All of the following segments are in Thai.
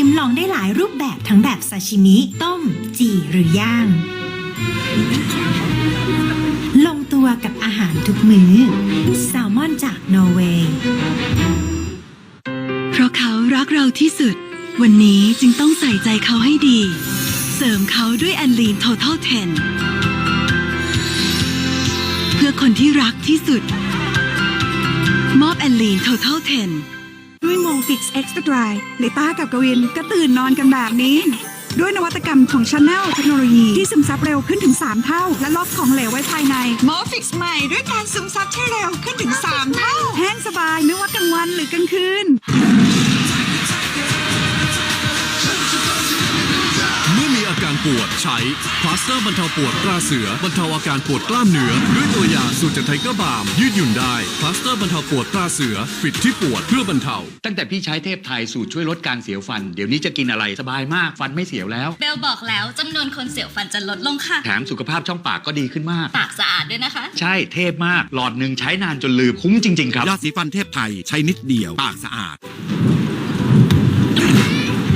ลิ้มลองได้หลายรูปแบบทั้งแบบซาชิมิ ต้ม จีหรือย่างลงตัวกับอาหารทุกมือ้อแซลมอนจากนอร์เวย์เพราะเขารักเราที่สุด วันนี้จึงต้องใส่ใจเขาให้ดี เสริมเขาด้วยแอนลีน Total 10 เพื่อคนที่รักที่สุด มอบแอนลีน Total 10 ด้วยโมฟิกซ์เอ็กซ์ตร้าดรายลิต้ากับกวินก็ตื่นนอนกันแบบนี้ ด้วยนวัตกรรมของ Channel เทคโนโลยี ที่ซึมซับเร็วขึ้นถึง 3 เท่า และล็อกของเหลวไว้ภายในหมอฟิกซ์ใหม่ด้วยการซึมซับที่เร็วขึ้นถึง 3 เท่า แห้งสบายไม่ว่ากลางวันหรือกลางคืน ปวดใช้พลาสเตอร์บรรเทาปวดตราเสือบรรเทาอาการปวดกล้ามเนื้อด้วยตัวยาสูตรจากไทเกอร์บาล์มยืดหยุ่นได้พลาสเตอร์บรรเทาปวดตราเสือปิดที่ปวดเพื่อบรรเทา ตั้งแต่พี่ใช้เทพไทยสูตรช่วยลดการเสียวฟัน เดี๋ยวนี้จะกินอะไรสบายมากฟันไม่เสียวแล้ว เบลบอกแล้วจำนวนคนเสียวฟันจะลดลงค่ะ แถมสุขภาพช่องปากก็ดีขึ้นมาก ปากสะอาดด้วยนะคะ ใช่เทพมาก หลอดหนึ่งใช้นานจนลืมคุ้มจริง ๆ ครับ ยาสีฟันเทพไทยใช้นิดเดียวปากสะอาด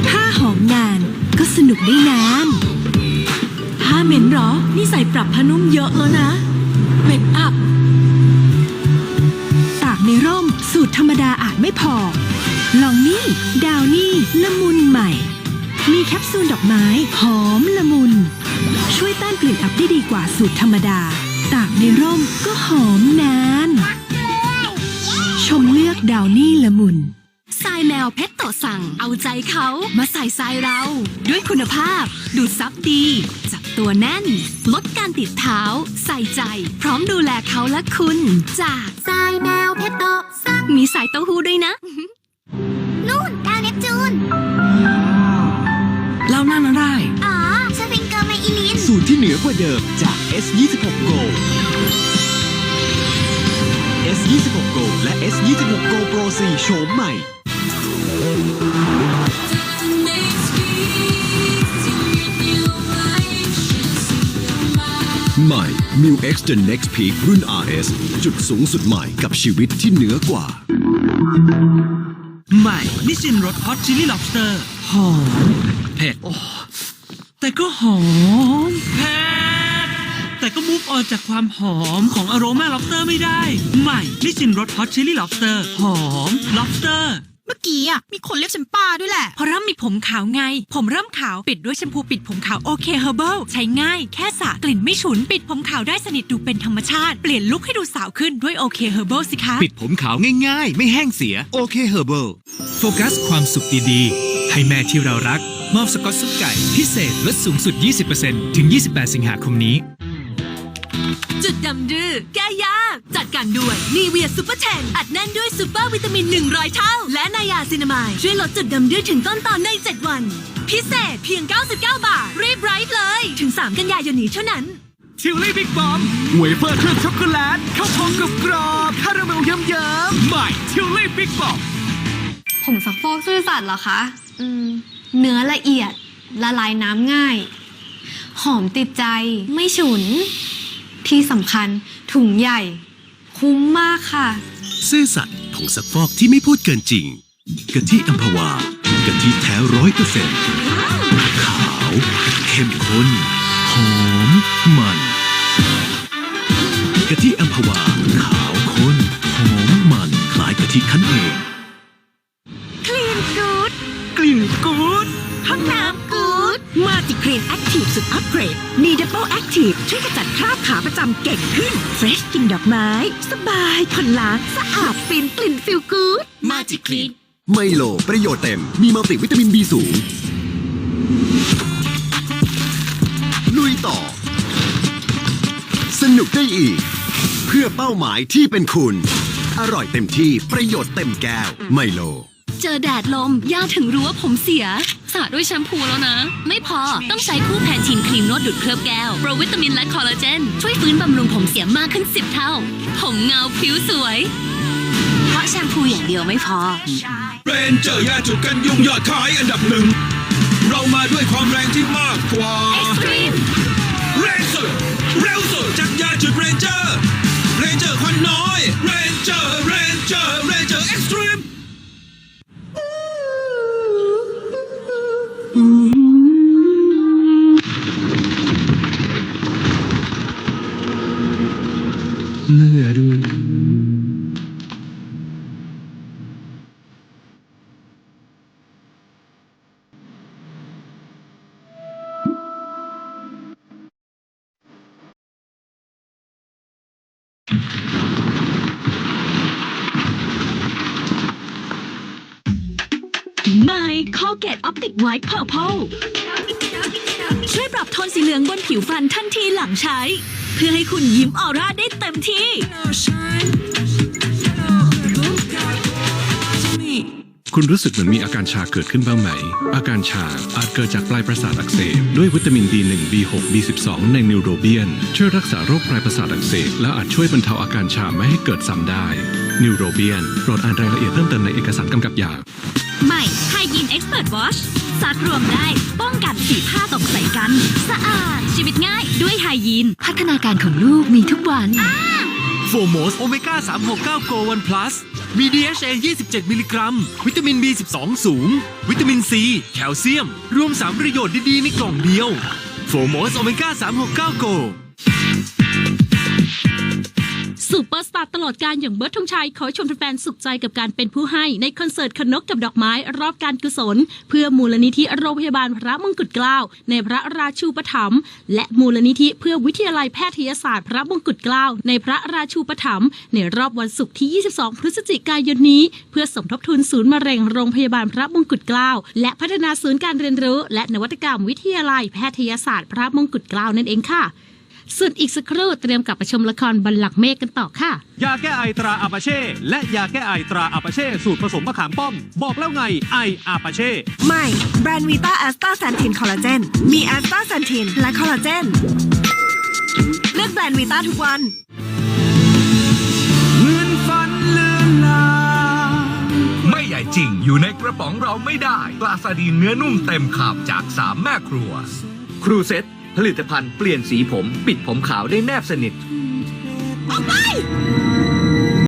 ถ้าหอมนานก็สนุกได้นานถ้า เหม็นเหรอ นี่ใส่ปรับพนุ่มเยอะแล้วนะเม็ดอับตากในร่มสูตรธรรมดาอาจไม่พอ ลองนี่ ดาวนี่ ละมุนใหม่ มีแคปซูลดอกไม้ หอมละมุน ช่วยต้านกลิ่นอับได้ดีกว่าสูตรธรรมดา ตากในร่มก็หอมนาน ชมเลือกดาวนี่ละมุนายแมวเพชรโตสั่ง เอาใจเขามาใส่ทรายเรา ด้วยคุณภาพ ดูดซับดี จับตัวแน่น ลดการติดเท้า ใส่ใจ พร้อมดูแลเขาและคุณ จากทรายแมวเพชรโตสั่ง มีสายเต้าหู้ด้วยนะ นู่นดาวเนปจูนเล่านั่นอะไรอ๋อสฟิงเกอร์ไมอิลิน สูตรที่เหนือกว่าเดิมจาก S26 Go S26 Go และ S26 Go Pro 4โฉมใหม่ ใหม่ m i X The Next Peak รุ่น RS จุดสูงสุดใหม่กับชีวิตที่เหนือกว่า ใหม่ นิชินรสฮอตชิลลี่ล็อบสเตอร์หอมเผ็ดโอ้แต่ก็หอมเผ็ดแต่ก็มูฟออนจากความหอมของอโรมาล็อบสเตอร์ไม่ได้ ใหม่นิชินรสฮอตชิลลี่ล็อบสเตอร์หอมล็อบสเตอร์ เมื่อกี้อะมีคนเรียกฉันป้าด้วยแหละ เพราะเริ่มมีผมขาวไง ผมเริ่มขาวปิดด้วยแชมพูปิดผมขาวโอเคเฮอร์เบิลใช้ง่ายแค่สระกลิ่นไม่ฉุน ปิดผมขาวได้สนิทดูเป็นธรรมชาติ เปลี่ยนลุคให้ดูสาวขึ้นด้วยโอเคเฮอร์เบิลสิคะ ปิดผมขาวง่ายๆ ไม่แห้งเสียโอเคเฮอร์เบิลโฟกัสความสุขดีๆ ให้แม่ที่เรารัก มอบสกอตซุปไก่พิเศษลดสูงสุด 20%ถึง 28 สิงหาคมนี้ จุดดำดื้อแก้ยาก จัดการด้วยนีเวียซูเปอร์เทนอัดแน่นด้วยซูเปอร์วิตามิน 100 เท่า และนายาซินามายช่วยลดจุดดำดื้อถึงต้นตอนใน 7 วัน พิเศษเพียง 99 บาท รีบไร้เลย ถึง 3 กันยายนนี้เท่านั้นทิวลี่บิ๊กบอมเวเฟอร์เคลือบช็อกโกแลตข้าวพองกับกรอบคาราเมลเยิ้มๆใหม่ทิวลี่บิ๊กบอมผงซักฟอกซื่อสัตย์เหรอคะอืมเนื้อละเอียดละลายน้ำง่าย หอมติดใจไม่ฉุน ที่สำคัญถุงใหญ่ คุ้มมากค่ะ ซื่อสัตย์ผงซักฟอกที่ไม่พูดเกินจริงกะทิอัมพวากะทิแท้ร้อยเปอร์เซ็นต์ขาว เข้มข้น หอม มันกะทิอัมพวา ขาวข้น หอม มันคล้ายกะทิคั้นเอง คลีนกูดกลิ่นกู๊ดห้องน้ำกูดมาติคลีนแอคทีฟสุดอัปเกรดมีดับเบิลแอค ทีฟช่วยขจัดคราบขาประจำเก่งขึ้น เฟรชกลินดอกไม้ สบายผ่อนล้างสะอาดฟินกลิ่นฟิลกูดมาติคลีนไมโล ประโยชน์เต็ม มีมัลติวิตามิน B สูง ลุยต่อ สนุกได้อีก เพื่อเป้าหมายที่เป็นคุณ อร่อยเต็มที่ประโยชน์เต็มแก้วไมโล เจอแดดลม ย่าถึงรู้ว่าผมเสียสระด้วยแชมพูแล้วนะ ไม่พอต้องใช้คู่แพนทีนครีมนวดดูดเคลือบแก้ว โปรวิตามินและคอลลาเจน ช่วยฟื้นบำรุงผมเสียมากขึ้น 10 เท่า ผมเงาผิวสวย เพราะแชมพูอย่างเดียวไม่พอ เรนเจอร์ยาจุดกันยุงยอดขายอันดับหนึ่ง เรามาด้วยความแรงที่มากกว่า Extreme เรนเจอร์เร็วสุดจากยาจุดเรน Colgate Optic White Purple ช่วยปรับโทนสีเหลืองบนผิวฟันทันทีหลังใช้ เพื่อให้คุณยิ้มออร่าได้เต็มที่ คุณรู้สึกเหมือนมีอาการชาเกิดขึ้นบ้างไหม อาการชาอาจเกิดจากปลายประสาทอักเสบ ด้วยวิตามิน B1 B6 B12 ในนิวโรเบียน ช่วยรักษาโรคปลายประสาทอักเสบ และอาจช่วยบรรเทาอาการชาไม่ให้เกิดซ้ำได้นิวโรเบียนโปรดอ่านรายละเอียดเพิ่มเติมในเอกสารกำกับยาใหม่ Hygiene Expert Wash ซักรวมได้ ป้องกันสีผ้าตกใส่กัน สะอาด ชีวิตง่ายด้วยไฮยีน พัฒนาการของลูกมีทุกวันโฟโมสโอเมก้า369 Go 1 Plus มี DHA 27 มิลลิกรัม วิตามิน B12 สูง วิตามินซีแคลเซียม รวม 3 ประโยชน์ดี ๆ ในกล่องเดียวโฟโมสโอเมก้า369 Go ซูเปอร์สตาร์ตลอดการอย่างเบิร์ดธงชัย ขอชมแฟนๆสุขใจกับการเป็นผู้ให้ในคอนเสิร์ตขนกกับดอกไม้รอบการกุศล เพื่อมูลนิธิโรงพยาบาลพระมงกุฎเกล้าในพระราชูปถัมภ์และมูลนิธิเพื่อวิทยาลัยแพทยศาสตร์ พระมงกุฎเกล้าในพระราชูปถัมภ์ในรอบวันศุกร์ที่ 22 พฤศจิกายนนี้ เพื่อสมทบทุนศูนย์มะเร็งโรงพยาบาลพระมงกุฎเกล้าและพัฒนาศูนย์การเรียนรู้ และนวัตกรรมวิทยาลัยแพทยศาสตร์ พระมงกุฎเกล้านั่นเองค่ะ ส่วนอีกสักครู่เตรียมกลับไปชมละครบัลลังก์เมฆกันต่อค่ะ ยาแก้ไอตราอาปาเช่ และยาแก้ไอตราอาปาเช่ สูตรผสมมะขามป้อม บอกแล้วไงไออาปาเช่ใหม่แบรนด์วีต้าแอสตาแซนทินคอลลาเจนมีแอสตาแซนทินและคอลลาเจนเลือกแบรนด์วีต้าทุกวันเหมือนฝันเลือนลางไม่ใหญ่จริงอยู่ในกระป๋องเราไม่ได้ปลาซาดีนเนื้อนุ่มเต็มขาบจากสามแม่ครัว ครูเซ็ต ผลิตภัณฑ์เปลี่ยนสีผม ปิดผมขาวได้แนบสนิท ออกไป